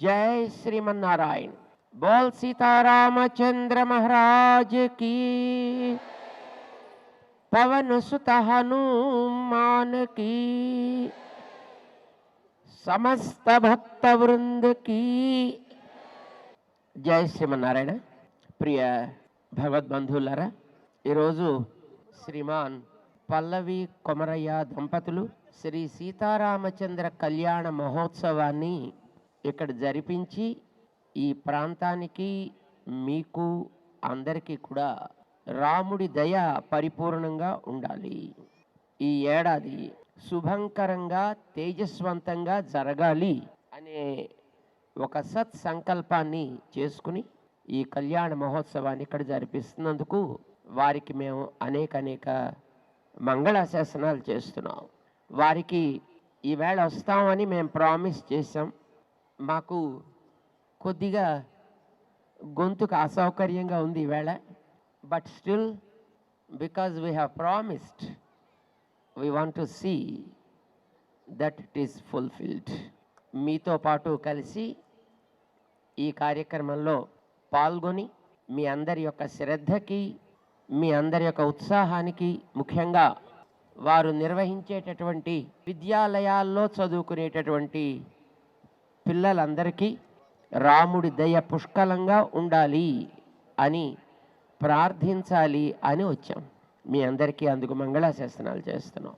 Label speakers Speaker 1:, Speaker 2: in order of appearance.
Speaker 1: జై శ్రీమన్నారాయణ బోల్ సీతారామచంద్ర మహారాజ్ కీ పవన్ సుత హనుమాన్ కీ సమస్త భక్త వృంద కీ జై శ్రీమన్నారాయణ ప్రియ భగవద్బంధువులరా ఈరోజు శ్రీమాన్ పల్లవి కొమరయ్య దంపతులు శ్రీ సీతారామచంద్ర కళ్యాణ మహోత్సవాన్ని ఇక్కడ జరిపించి ఈ ప్రాంతానికి మీకు అందరికీ కూడా రాముడి దయ పరిపూర్ణంగా ఉండాలి. ఈ ఏడాది శుభంకరంగా తేజస్వంతంగా జరగాలి అనే ఒక సత్ సంకల్పాన్ని చేసుకుని ఈ కళ్యాణ మహోత్సవాన్ని ఇక్కడ జరిపిస్తున్నందుకు వారికి మేము అనేక అనేక మంగళాశాసనాలు చేస్తున్నాం. వారికి ఈవేళ వస్తామని మేము ప్రామిస్ చేసాం మాకు కొద్దిగా గొంతుకు అసౌకర్యంగా ఉంది ఈవేళ. But still because we have promised we want to see that it is fulfilled మీతో పాటు కలిసి ఈ కార్యక్రమంలో పాల్గొని మీ అందరి యొక్క శ్రద్ధకి మీ అందరి యొక్క ఉత్సాహానికి ముఖ్యంగా వారు నిర్వహించేటటువంటి విద్యాలయాల్లో చదువుకునేటటువంటి పిల్లలందరికీ రాముడి దయ పుష్కలంగా ఉండాలి అని ప్రార్థించాలి అని వచ్చాం. మీ అందరికీ అందుకు మంగళాశాసనాలు చేస్తున్నాం.